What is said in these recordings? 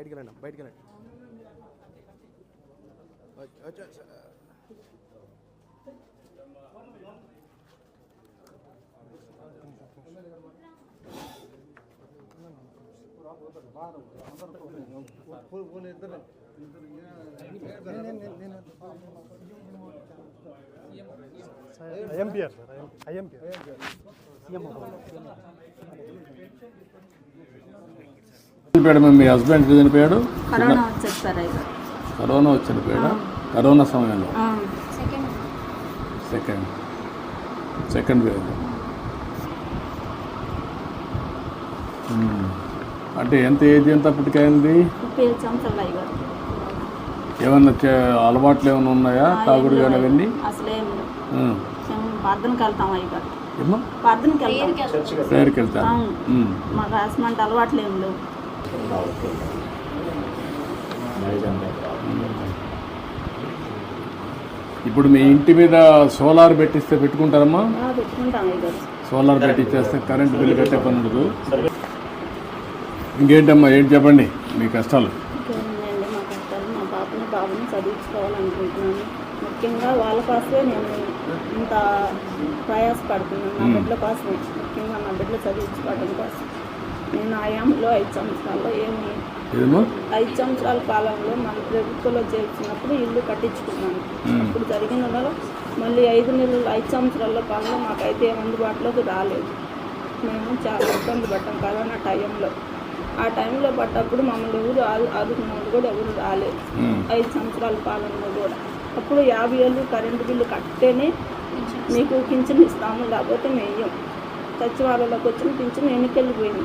బయటికి వెళ్ళండి బయటికి వెళ్ళండి ఐఎంపిఆర్ సార్ ఐఎంపిఆర్. చనిపోయాడు మీ హస్బెండ్ చనిపోయాడు? కరోనా వచ్చేది సార్ అయితే. కరోనా వచ్చి చనిపోయాడా? కరోనా సమయంలో? Second second wave. అంటే ఎంత ఏజ్ ఎంత అప్పటికైంది? ఏమన్నా అలవాట్లు ఏమైనా ఉన్నాయా? తాగుడు కానీ అవన్నీ? వెళ్తాం అయ్యారు ఏమ్మా? ప్రార్థనకి వెళ్తాం. ప్రేయర్కి వెళ్తారు? అవును. మ్మ్. మాకు అసలు అలవాట్లు ఏం లేవు. ఇప్పుడు మీ ఇంటి మీద సోలార్ పెట్టిస్తే పెట్టుకుంటారమ్మా? ఆ, పెట్టుకుంటాం అయ్యారు సోలార్ పెట్టించేస్తే కరెంట్ బిల్లు కట్టే పని ఉండదు ఇంకేంటమ్మా ఏంటి చెప్పండి? మీ కష్టాలు. బాబుని చదివించుకోవాలనుకుంటున్నాను. ముఖ్యంగా వాళ్ళ కోసమే నేను ఇంత ప్రయాసపడుతున్నాను. నా బిడ్డల కోసమే. ముఖ్యంగా నా బిడ్డలు చదివించుకోవడం కోసం. నేను ఆయాంలో ఐదు సంవత్సరాల్లో ఏమి ఐదు సంవత్సరాల కాలంలో మన ప్రభుత్వంలో చేర్చినప్పుడు ఇల్లు కట్టించుకున్నాను. అప్పుడు జరిగిన మళ్ళీ ఐదు నెలలు ఐదు సంవత్సరాల కాలంలో మాకైతే అందుబాటులోకి రాలేదు. మేము చాలా ఇబ్బంది పడ్డాం కరోనా టైంలో. ఆ టైంలో పడ్డప్పుడు మమ్మల్ని ఎవరు ఆదు ఆదుకున్న వాళ్ళు కూడా ఎవరు రాలేదు. మ్మ్. ఐదు సంవత్సరాల కాలంలో కూడా. అప్పుడు యాభై ఏళ్ళు కరెంటు బిల్లు కట్టేనే మీకు పింఛన్ ఇస్తాము లేకపోతే మేయం. సచివాలయంలోకి వచ్చిన పింఛన్ ఎన్నికెళ్ళిపోయింది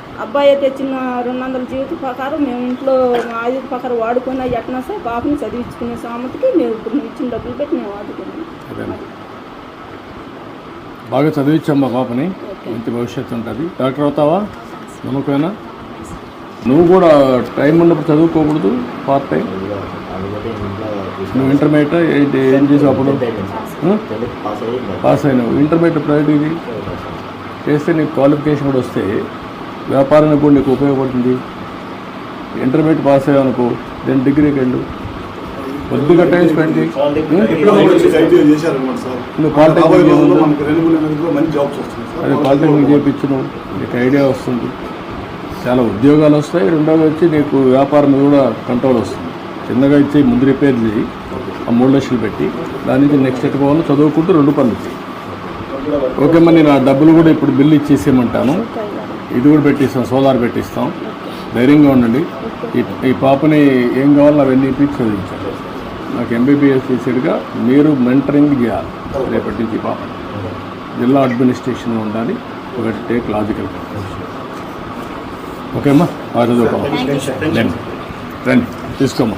అబ్బాయి తెచ్చిన రెండు వందల జీవిత ప్రకారం మేము ఇంట్లో మా ఆయుధ ప్రకారం వాడుకొని అవి ఎట్లా సార్ బాబుని చదివించుకునే సామతికి మేము ఇప్పుడు నువ్వు ఇచ్చిన డబ్బులు పెట్టి మేము వాడుకున్నాం. బాగా చదివించమ్మా పాపని మంచి భవిష్యత్తు ఉంటుంది. డాక్టర్ అవుతావా? నమ్మకమేనా? నువ్వు కూడా టైం ఉన్నప్పుడు చదువుకోకూడదు పార్ట్ టైం నువ్వు ఇంటర్మీడియట్ ఏంటి ఏం చేసావు అప్పుడు? పాస్ అయినావు. ఇంటర్మీడియట్ ప్రైవేట్ ఇది చేస్తే నీకు క్వాలిఫికేషన్ కూడా వస్తే వ్యాపారానికి కూడా నీకు ఉపయోగపడుతుంది. ఇంటర్మీడియట్ పాస్ అయ్యావు అనుకో దెన్ డిగ్రీకి వెళ్ళు కొద్దిగా టైం స్పెండ్ చేయి. నువ్వు పాలిటెక్నిక్? అదే పాలిటెక్నిక్ చేయించు నువ్వు నీకు ఐడియా వస్తుంది. చాలా ఉద్యోగాలు వస్తాయి. రెండోది వచ్చి నీకు వ్యాపారం మీద కూడా కంట్రోల్ వస్తుంది. చిన్నగా ఇచ్చి ముందు రిపేర్ చేయి. ఆ మూడు లక్షలు పెట్టి దాని నుంచి నెక్స్ట్ ఎట్ పోవాలో చదువుకుంటూ రెండు పనులు చేయి. ఓకే. మరి నేను ఆ డబ్బులు కూడా ఇప్పుడు బిల్లు ఇచ్చేసేయమంటాను. ఇది కూడా పెట్టిస్తాం సోలార్ పెట్టిస్తాం. ధైర్యంగా ఉండండి. ఈ ఈ పాపని ఏం కావాలో అవన్నీ ఇప్పించి చదివించాలి. నాకు ఎంబీబీఎస్ చేసేట్టుగా మీరు మెంటరింగ్ చేయాలి. రేపటి నుంచి ఈ పాపని. జిల్లా అడ్మినిస్ట్రేషన్లో ఉండాలి. ఒకటి టేక్ లాజికల్ ఓకే అమ్మా? బాగా చదువుకోవాలి రండి. రండి. తీసుకోమ్మా.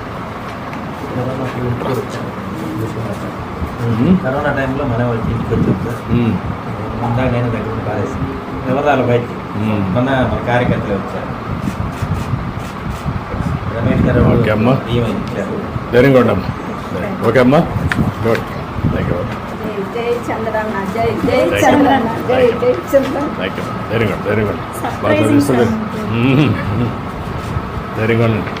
ఇటు రండి పిల్లలు ఇటు రండి మ్మ్. కరోనా టైంలో మన వచ్చి ఇంటికి వచ్చాం సార్. ముందా నేను దగ్గర పారేసి ఎవరు బయటికి మ్మ్. మొన్న మన కార్యకర్తలు వచ్చారు. రమేష్ గారు ఓకే అమ్మా. ఉండమ్మా ఓకే అమ్మా. గుడ్. థ్యాంక్ యూ జై జై చంద్రన్న జై జై చంద్రన్న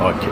ఓకే